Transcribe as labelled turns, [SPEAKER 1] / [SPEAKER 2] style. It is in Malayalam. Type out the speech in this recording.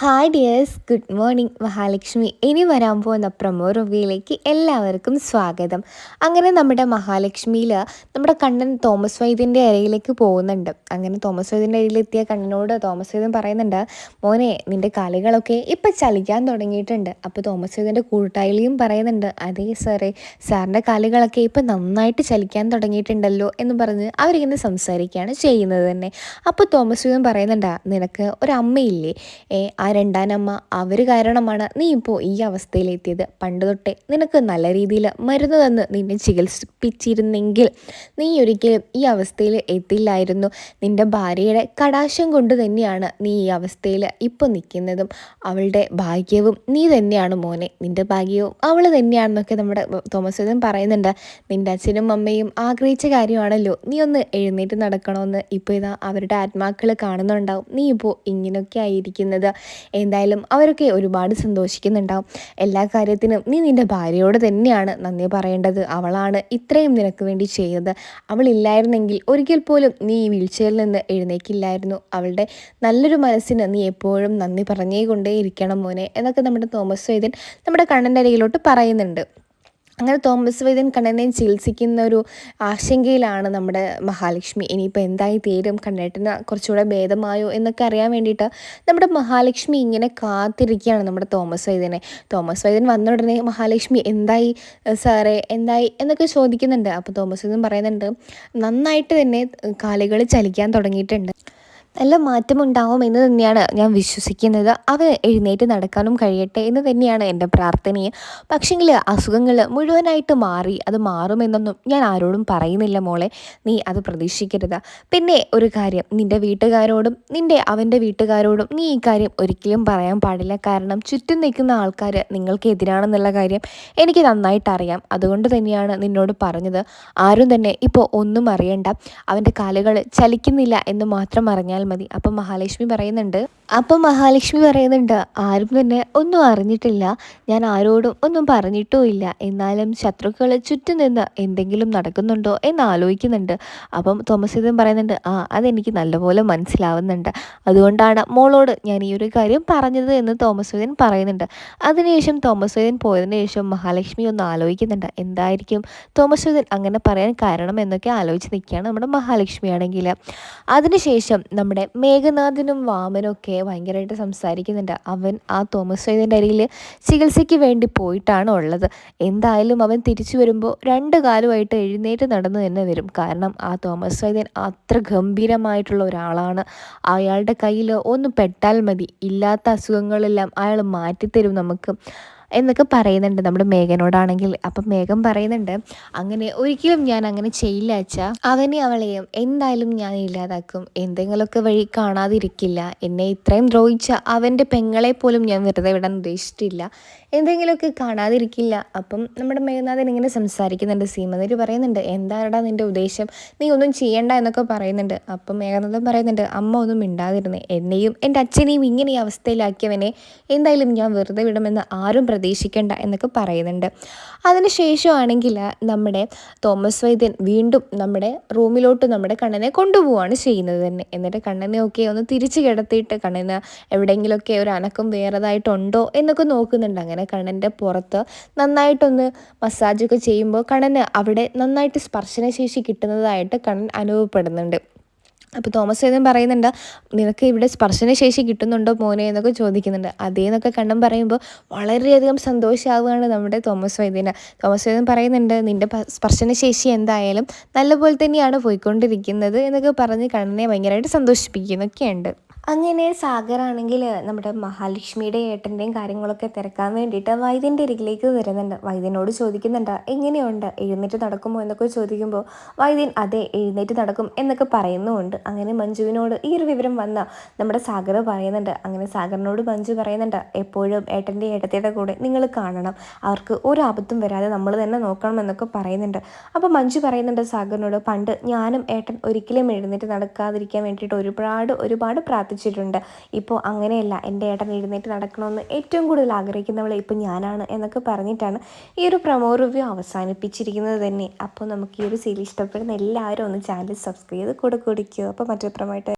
[SPEAKER 1] Hi dears good morning Mahalakshmi. ഇനി വരാൻ പോകുന്ന പ്രമോ റിവ്യൂയിലേക്ക് എല്ലാവർക്കും സ്വാഗതം. അങ്ങനെ നമ്മുടെ മഹാലക്ഷ്മിയിൽ നമ്മുടെ കണ്ണൻ തോമസ് വൈദ്യന്റെ ഇരയിലേക്ക് പോകുന്നുണ്ട്. അങ്ങനെ തോമസ് വൈദ്യന്റെ ഇരയിലെത്തിയ കണ്ണനോട് തോമസ് വൈദ്യൻ പറയുന്നുണ്ട് മോനെ നിന്റെ കാലുകളൊക്കെ ഇപ്പം ചലിക്കാൻ തുടങ്ങിയിട്ടുണ്ട്. അപ്പോൾ തോമസ് വൈദ്യന്റെ കൂട്ടായിലിയും പറയുന്നുണ്ട് അതേ സാറേ സാറിന്റെ കാലുകളൊക്കെ ഇപ്പം നന്നായിട്ട് ചലിക്കാൻ തുടങ്ങിയിട്ടുണ്ടല്ലോ എന്ന് പറഞ്ഞ് അവരിങ്ങനെ സംസാരിക്കുകയാണ് ചെയ്യുന്നത് തന്നെ. അപ്പോൾ തോമസ് വൈദ്യൻ പറയുന്നുണ്ടാ നിനക്ക് ഒരമ്മയില്ലേ ആ രണ്ടാനമ്മ അവർ കാരണമാണ് നീ ഇപ്പോൾ ഈ അവസ്ഥയിലെത്തിയത്. പണ്ട് തൊട്ടേ നിനക്ക് നല്ല രീതിയിൽ മരുന്ന് തന്ന് നിന്നെ ചികിത്സിപ്പിച്ചിരുന്നെങ്കിൽ നീ ഒരിക്കലും ഈ അവസ്ഥയിൽ എത്തില്ലായിരുന്നു. നിന്റെ ഭാര്യയുടെ കടാശം കൊണ്ട് തന്നെയാണ് നീ ഈ അവസ്ഥയിൽ ഇപ്പോൾ നിൽക്കുന്നതും. അവളുടെ ഭാഗ്യവും നീ തന്നെയാണ് മോനെ. നിന്റെ ഭാഗ്യവും അവൾ തന്നെയാണെന്നൊക്കെ നമ്മുടെ തോമസ് ഇതൻ പറയുന്നുണ്ട്. നിന്റെ അച്ഛനും അമ്മയും ആഗ്രഹിച്ച കാര്യമാണല്ലോ. നീ ഒന്ന് എഴുന്നേറ്റ് നടക്കണമെന്ന് ഇപ്പോൾ ഇതാ അവരുടെ ആത്മാക്കൾ കാണുന്നുണ്ടാവും. നീ ഇപ്പോൾ ഇങ്ങനെയൊക്കെ ആയിരിക്കുന്നത്. എന്തായാലും അവരൊക്കെ ഒരുപാട് സന്തോഷിക്കുന്നുണ്ടാവും. എല്ലാ കാര്യത്തിനും നീ നിന്റെ ഭാര്യയോട് തന്നെയാണ് നന്ദി പറയേണ്ടത്. അവളാണ് ഇത്രയും നിനക്ക് വേണ്ടി ചെയ്തത്. അവളില്ലായിരുന്നെങ്കിൽ ഒരിക്കൽ പോലും നീ ഈ വീഴ്ചയിൽ നിന്ന് എഴുന്നേക്കില്ലായിരുന്നു. അവളുടെ നല്ലൊരു മനസ്സിന് നീ എപ്പോഴും നന്ദി പറഞ്ഞേ കൊണ്ടേയിരിക്കണം മോനെ എന്നൊക്കെ നമ്മുടെ തോമസ് വൈദ്യൻ നമ്മുടെ കണ്ണന്റെ അരികിലോട്ട് പറയുന്നുണ്ട്. അങ്ങനെ തോമസ് വൈദ്യൻ കണ്ണനെ ചികിത്സിക്കുന്ന ഒരു ആശങ്കയിലാണ് നമ്മുടെ മഹാലക്ഷ്മി. ഇനിയിപ്പോൾ എന്തായി തീരും? കണ്ണേട്ടന് കുറച്ചുകൂടെ ഭേദമായോ എന്നൊക്കെ അറിയാൻ വേണ്ടിയിട്ട് നമ്മുടെ മഹാലക്ഷ്മി ഇങ്ങനെ കാത്തിരിക്കുകയാണ് നമ്മുടെ തോമസ് വൈദ്യനെ. തോമസ് വൈദ്യൻ വന്ന ഉടനെ മഹാലക്ഷ്മി എന്തായി സാറേ എന്തായി എന്നൊക്കെ ചോദിക്കുന്നുണ്ട്. അപ്പോൾ തോമസ് വൈദ്യൻ പറയുന്നുണ്ട് നന്നായിട്ട് തന്നെ കാലുകൾ ചലിക്കാൻ തുടങ്ങിയിട്ടുണ്ട്. നല്ല മാറ്റമുണ്ടാവും എന്ന് തന്നെയാണ് ഞാൻ വിശ്വസിക്കുന്നത്. അവൻ എഴുന്നേറ്റ് നടക്കാനും കഴിയട്ടെ എന്ന് തന്നെയാണ് എന്റെ പ്രാർത്ഥനയെ. പക്ഷെങ്കിൽ അസുഖങ്ങൾ മുഴുവനായിട്ട് മാറി അത് മാറുമെന്നൊന്നും ഞാൻ ആരോടും പറയുന്നില്ല മോളെ. നീ അത് പ്രതീക്ഷിക്കരുത്. പിന്നെ ഒരു കാര്യം നിന്റെ വീട്ടുകാരോടും നിന്റെ അവന്റെ വീട്ടുകാരോടും നീ ഈ കാര്യം ഒരിക്കലും പറയാൻ പാടില്ല. കാരണം ചുറ്റും നിൽക്കുന്ന ആൾക്കാർ നിങ്ങൾക്ക് എതിരാണെന്നുള്ള കാര്യം എനിക്ക് നന്നായിട്ട് അറിയാം. അതുകൊണ്ട് തന്നെയാണ് നിന്നോട് പറഞ്ഞത്. ആരും തന്നെ ഇപ്പോൾ ഒന്നും അറിയണ്ട. അവന്റെ കാലുകൾ ചലിക്കുന്നില്ല എന്ന് മാത്രം അറിഞ്ഞാൽ മതി. അപ്പം മഹാലക്ഷ്മി പറയുന്നുണ്ട് അപ്പം മഹാലക്ഷ്മി പറയുന്നുണ്ട് ആരും തന്നെ ഒന്നും അറിഞ്ഞിട്ടില്ല. ഞാൻ ആരോടും ഒന്നും പറഞ്ഞിട്ടുമില്ല. എന്നാലും ശത്രുക്കൾ ചുറ്റും നിന്ന് എന്തെങ്കിലും നടക്കുന്നുണ്ടോ എന്ന് ആലോചിക്കുന്നുണ്ട്. അപ്പം തോമസ് ഇതും പറയുന്നുണ്ട് ആ അതെനിക്ക് നല്ലപോലെ മനസ്സിലാവുന്നുണ്ട്. അതുകൊണ്ടാണ് മോളോട് ഞാൻ ഈ ഒരു കാര്യം പറഞ്ഞത് എന്ന് തോമസ് വേദൻ പറയുന്നുണ്ട്. അതിനുശേഷം തോമസ് വേദൻ പോയതിന് ശേഷം മഹാലക്ഷ്മി ഒന്ന് ആലോചിക്കുന്നുണ്ട് എന്തായിരിക്കും? തോമസ് വേദൻ അങ്ങനെ പറയാൻ കാരണം എന്നൊക്കെ ആലോചിച്ച് നിൽക്കുകയാണ് നമ്മുടെ മഹാലക്ഷ്മി ആണെങ്കിൽ അതിനുശേഷം നമ്മുടെ മേഘനാഥനും വാമനും ഒക്കെ ഭയങ്കരമായിട്ട് സംസാരിക്കുന്നുണ്ട്. അവൻ ആ തോമസ് വൈദ്യന്റെ അരിയിൽ ചികിത്സയ്ക്ക് വേണ്ടി പോയിട്ടാണ് ഉള്ളത്. എന്തായാലും അവൻ തിരിച്ചു വരുമ്പോൾ രണ്ട് കാലുമായിട്ട് എഴുന്നേറ്റ് നടന്നു തന്നെ വരും. കാരണം ആ തോമസ് വൈദ്യൻ അത്ര ഗംഭീരമായിട്ടുള്ള ഒരാളാണ്. അയാളുടെ കയ്യിൽ ഒന്ന് പെട്ടാൽ മതി. ഇല്ലാത്ത അസുഖങ്ങളെല്ലാം അയാൾ മാറ്റിത്തരും നമുക്ക്. എന്നൊക്കെ പറയുന്നുണ്ട്. നമ്മുടെ മേഘനോടാണെങ്കിൽ അപ്പം മേഘം പറയുന്നുണ്ട് അങ്ങനെ ഒരിക്കലും ഞാൻ അങ്ങനെ ചെയ്യില്ല അച്ഛാ. അവനെ അവളെയും എന്തായാലും ഞാൻ ഇല്ലാതാക്കും. എന്തെങ്കിലുമൊക്കെ വഴി കാണാതിരിക്കില്ല. എന്നെ ഇത്രയും ദ്രോഹിച്ച അവന്റെ പെങ്ങളെ പോലും ഞാൻ വെറുതെ വിടാൻ ഉദ്ദേശിച്ചിട്ടില്ല. എന്തെങ്കിലുമൊക്കെ കാണാതിരിക്കില്ല. അപ്പം നമ്മുടെ മേഘനാഥൻ ഇങ്ങനെ സംസാരിക്കുന്നുണ്ട്. സീമനര് പറയുന്നുണ്ട് എന്താടാ നിന്റെ ഉദ്ദേശം? നീ ഒന്നും ചെയ്യണ്ട എന്നൊക്കെ പറയുന്നുണ്ട്. അപ്പം മേഘനാഥൻ പറയുന്നുണ്ട് അമ്മ ഒന്നും മിണ്ടാതിരുന്നേ. എന്നെയും എന്റെ അച്ഛനെയും ഇങ്ങനെ ഈ അവസ്ഥയിലാക്കിയവനെ എന്തായാലും ഞാൻ വെറുതെ വിടുമെന്ന് ആരും പ്രതീക്ഷിക്കേണ്ട എന്നൊക്കെ പറയുന്നുണ്ട്. അതിനുശേഷമാണെങ്കിൽ നമ്മുടെ തോമസ് വൈദ്യൻ വീണ്ടും നമ്മുടെ റൂമിലോട്ട് നമ്മുടെ കണ്ണനെ കൊണ്ടുപോവുകയാണ് ചെയ്യുന്നത് തന്നെ. എന്നിട്ട് കണ്ണനെ ഒക്കെ ഒന്ന് തിരിച്ചു കിടത്തിയിട്ട് കണ്ണന് എവിടെയെങ്കിലുമൊക്കെ ഒരു അനക്കം വേറെതായിട്ടുണ്ടോ എന്നൊക്കെ നോക്കുന്നുണ്ട്. അങ്ങനെ കണ്ണന്റെ പുറത്ത് നന്നായിട്ടൊന്ന് മസാജൊക്കെ ചെയ്യുമ്പോൾ കണ്ണന് അവിടെ നന്നായിട്ട് സ്പർശനശേഷി കിട്ടുന്നതായിട്ട് കണ്ണൻ അനുഭവപ്പെടുന്നുണ്ട്. അപ്പോൾ തോമസ് ഏതും പറയുന്നുണ്ട് നിനക്ക് ഇവിടെ സ്പർശനശേഷി കിട്ടുന്നുണ്ടോ മോനെ? എന്നൊക്കെ ചോദിക്കുന്നുണ്ട്. അതേന്നൊക്കെ കണ്ണൻ പറയുമ്പോൾ വളരെയധികം സന്തോഷമാവുകയാണ് നമ്മുടെ തോമസ് വൈദ്യന്. തോമസ് വൈദ്യൻ പറയുന്നുണ്ട് നിന്റെ സ്പർശനശേഷി എന്തായാലും നല്ലപോലെ തന്നെയാണ് പോയിക്കൊണ്ടിരിക്കുന്നത് എന്നൊക്കെ പറഞ്ഞ് കണ്ണനെ ഭയങ്കരമായിട്ട് സന്തോഷിപ്പിക്കുന്നൊക്കെയുണ്ട്. അങ്ങനെ സാഗറാണെങ്കിൽ നമ്മുടെ മഹാലക്ഷ്മിയുടെ ഏട്ടന്റെയും കാര്യങ്ങളൊക്കെ തിരക്കാൻ വേണ്ടിയിട്ട് വൈദ്യന്റെ അരികിലേക്ക് വരുന്നുണ്ട്. വൈദ്യനോട് ചോദിക്കുന്നുണ്ട് എങ്ങനെയുണ്ട്? എഴുന്നേറ്റ് നടക്കുമോ? എന്നൊക്കെ ചോദിക്കുമ്പോൾ വൈദ്യൻ അതെ എഴുന്നേറ്റ് നടക്കും എന്നൊക്കെ പറയുന്നുമുണ്ട്. അങ്ങനെ മഞ്ജുവിനോട് ഈ ഒരു വിവരം വന്ന നമ്മുടെ സാഗർ പറയുന്നുണ്ട്. അങ്ങനെ സാഗറിനോട് മഞ്ജു പറയുന്നുണ്ട് എപ്പോഴും ഏട്ടന്റെ ഏട്ടത്തിയുടെ കൂടെ നിങ്ങൾ കാണണം. അവർക്ക് ഒരു ആപത്തും വരാതെ നമ്മൾ തന്നെ നോക്കണം എന്നൊക്കെ പറയുന്നുണ്ട്. അപ്പോൾ മഞ്ജു പറയുന്നുണ്ട് സാഗറിനോട് പണ്ട് ഞാനും ഏട്ടൻ ഒരിക്കലും എഴുന്നേറ്റ് നടക്കാതിരിക്കാൻ വേണ്ടിയിട്ട് ഒരുപാട് ഒരുപാട് പ്രാർത്ഥിച്ചു പ്രാർത്ഥിച്ചിട്ടുണ്ട് ഇപ്പോൾ അങ്ങനെയല്ല എന്റെ ഏട്ടൻ എഴുന്നേറ്റ് നടക്കണമെന്ന് ഏറ്റവും കൂടുതൽ ആഗ്രഹിക്കുന്നവൾ ഇപ്പോൾ ഞാനാണ് എന്നൊക്കെ പറഞ്ഞിട്ടാണ് ഈ ഒരു പ്രമോ റിവ്യൂ അവസാനിപ്പിച്ചിരിക്കുന്നത് തന്നെ. അപ്പോൾ നമുക്ക് ഈ ഒരു സീരീസ് ഇഷ്ടപ്പെടുന്ന എല്ലാവരും ഒന്ന് ചാനൽ സബ്സ്ക്രൈബ് ചെയ്ത് കുടിക്കുക അപ്പോൾ മറ്റൊരു പ്രമായിട്ട്